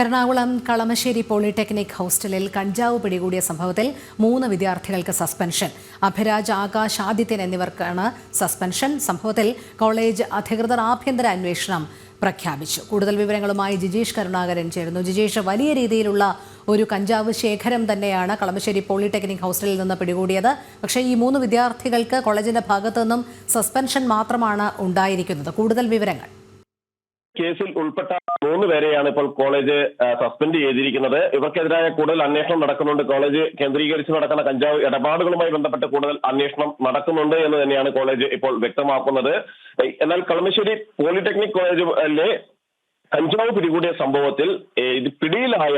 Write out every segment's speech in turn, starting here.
Ernakulam Kalamassery polytechnic ഹോസ്റ്റലിൽ കഞ്ചാവ് പിടികൂടിയ സംഭവത്തിൽ മൂന്ന് വിദ്യാർത്ഥികൾക്ക് സസ്പെൻഷൻ. അഭിരാജ് ആകാശ് ആദിത്യൻ എന്നിവർക്കാണ് സസ്പെൻഷൻ. സംഭവത്തിൽ കോളേജ് അധികൃതർ ആഭ്യന്തര അന്വേഷണം പ്രഖ്യാപിച്ചു. കൂടുതൽ വിവരങ്ങളുമായി ജിജീഷ് കരുണാകരൻ ചേരുന്നു. ജിജീഷ് വലിയ രീതിയിലുള്ള ഒരു കഞ്ചാവ് ശേഖരം തന്നെയാണ് കളമശ്ശേരി പോളിടെക്നിക് ഹോസ്റ്റലിൽ നിന്ന് പിടികൂടിയത്. പക്ഷേ ഈ മൂന്ന് വിദ്യാർത്ഥികൾക്ക് കോളേജിന്റെ ഭാഗത്തു സസ്പെൻഷൻ മാത്രമാണ് ഉണ്ടായിരിക്കുന്നത്. കൂടുതൽ വിവരങ്ങൾ. കേസിൽ ഉൾപ്പെട്ട മൂന്ന് പേരെയാണ് ഇപ്പോൾ കോളേജ് സസ്പെൻഡ് ചെയ്തിരിക്കുന്നത്. ഇവർക്കെതിരായ കൂടുതൽ അന്വേഷണം നടക്കുന്നുണ്ട്. കോളേജ് കേന്ദ്രീകരിച്ച് നടക്കുന്ന കഞ്ചാവ് ഇടപാടുകളുമായി ബന്ധപ്പെട്ട് കൂടുതൽ അന്വേഷണം നടക്കുന്നുണ്ട് എന്ന് തന്നെയാണ് കോളേജ് ഇപ്പോൾ വ്യക്തമാക്കുന്നത്. എന്നാൽ കളമശ്ശേരി പോളിടെക്നിക് കോളേജിലെ കഞ്ചാവ് പിടികൂടിയ സംഭവത്തിൽ ഇത് പിടിയിലായ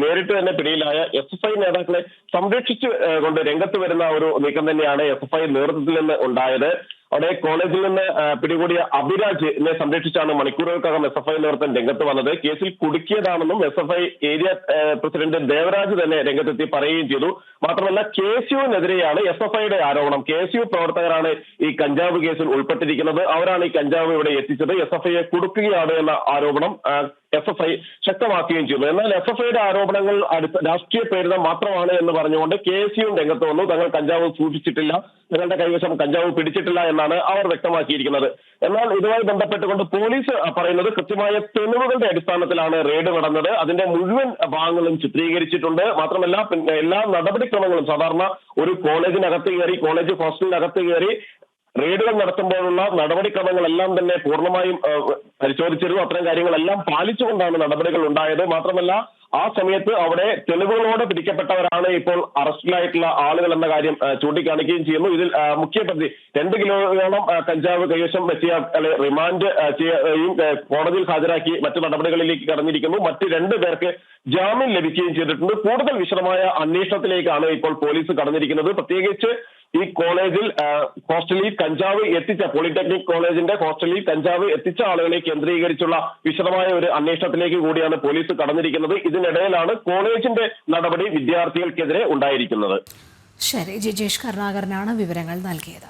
നേരിട്ട് തന്നെ പിടിയിലായ എസ് എഫ് ഐ നേതാക്കളെ സംരക്ഷിച്ചു കൊണ്ട് രംഗത്ത് വരുന്ന ഒരു നീക്കം തന്നെയാണ് എസ് എഫ് ഐ നേതൃത്വത്തിൽ നിന്ന് ഉണ്ടായത്. അവിടെ കോളേജിൽ നിന്ന് പിടികൂടിയ അഭിരാജിനെ സംരക്ഷിച്ചാണ് മണിക്കൂറുകൾക്കകം എസ് എഫ് ഐ നേതൃത്വം രംഗത്ത് വന്നത്. കേസിൽ കുടുക്കിയതാണെന്നും S F I area president Devaraj തന്നെ രംഗത്തെത്തി പറയുകയും ചെയ്തു. മാത്രമല്ല കെ എസ് യുവിനെതിരെയാണ് എസ് എഫ് ഐയുടെ ആരോപണം. കെ എസ് യു പ്രവർത്തകരാണ് ഈ കഞ്ചാവ് കേസിൽ ഉൾപ്പെട്ടിരിക്കുന്നത്. അവരാണ് ഈ കഞ്ചാവ് ഇവിടെ എത്തിച്ചത്. എസ് എഫ് ഐയെ കുടുക്കുകയാണ് എന്ന ആരോപണം എസ് എഫ് ഐ ശക്തമാക്കുകയും ചെയ്തു. എന്നാൽ എഫ് എഫ് ഐയുടെ ആരോപണങ്ങൾ അടുത്ത രാഷ്ട്രീയ പ്രേരിത മാത്രമാണ് എന്ന് പറഞ്ഞുകൊണ്ട് കെ എസ് യു രംഗത്ത് വന്നു. തങ്ങൾ കഞ്ചാവ് സൂക്ഷിച്ചിട്ടില്ല. തങ്ങളുടെ കൈവശം കഞ്ചാവ് പിടിച്ചിട്ടില്ല എന്നാണ് അവർ വ്യക്തമാക്കിയിരിക്കുന്നത്. എന്നാൽ ഇതുമായി ബന്ധപ്പെട്ടുകൊണ്ട് പോലീസ് പറയുന്നത് കൃത്യമായ തെളിവുകളുടെ അടിസ്ഥാനത്തിലാണ് റെയ്ഡ് നടന്നത്. അതിന്റെ മുഴുവൻ ഭാഗങ്ങളും ചിത്രീകരിച്ചിട്ടുണ്ട്. മാത്രമല്ല എല്ലാ നടപടിക്രമങ്ങളും സാധാരണ ഒരു കോളേജിനകത്ത് കയറി കോളേജ് ഹോസ്റ്റലിനകത്ത് കയറി റെയ്ഡുകൾ നടത്തുമ്പോഴുള്ള നടപടിക്രമങ്ങളെല്ലാം തന്നെ പൂർണമായും പരിശോധിച്ചിരുന്നു. അത്തരം കാര്യങ്ങളെല്ലാം പാലിച്ചുകൊണ്ടാണ് നടപടികൾ ഉണ്ടായത്. മാത്രമല്ല ആ സമയത്ത് അവിടെ തെളിവുകളോടെ പിടിക്കപ്പെട്ടവരാണ് ഇപ്പോൾ അറസ്റ്റിലായിട്ടുള്ള ആളുകൾ എന്ന കാര്യം ചൂണ്ടിക്കാണിക്കുകയും ചെയ്യുന്നു. ഇതിൽ മുഖ്യ പ്രതി രണ്ട് കിലോയോളം കഞ്ചാവ് കൈവശം വെച്ചിയ റിമാൻഡ് ചെയ്യുകയും കോടതിയിൽ ഹാജരാക്കി മറ്റു നടപടികളിലേക്ക് കടന്നിരിക്കുന്നു. മറ്റ് രണ്ട് പേർക്ക് ജാമ്യം ലഭിക്കുകയും ചെയ്തിട്ടുണ്ട്. കൂടുതൽ വിശദമായ അന്വേഷണത്തിലേക്കാണ് ഇപ്പോൾ പോലീസ് കടന്നിരിക്കുന്നത്. പ്രത്യേകിച്ച് ഈ കോളേജിൽ ഹോസ്റ്റലിൽ കഞ്ചാവ് എത്തിച്ച പോളിടെക്നിക് കോളേജിന്റെ ഹോസ്റ്റലിൽ കഞ്ചാവ് എത്തിച്ച ആളുകളെ കേന്ദ്രീകരിച്ചുള്ള വിശദമായ ഒരു അന്വേഷണത്തിലേക്ക് കൂടിയാണ് പോലീസ് കടന്നിരിക്കുന്നത്. ഇതിനിടയിലാണ് കോളേജിന്റെ നടപടി വിദ്യാർത്ഥികൾക്കെതിരെ ഉണ്ടായിരിക്കുന്നത്. ശരി ജിജേഷ് കരുണാകരനാണ് വിവരങ്ങൾ നൽകിയത്.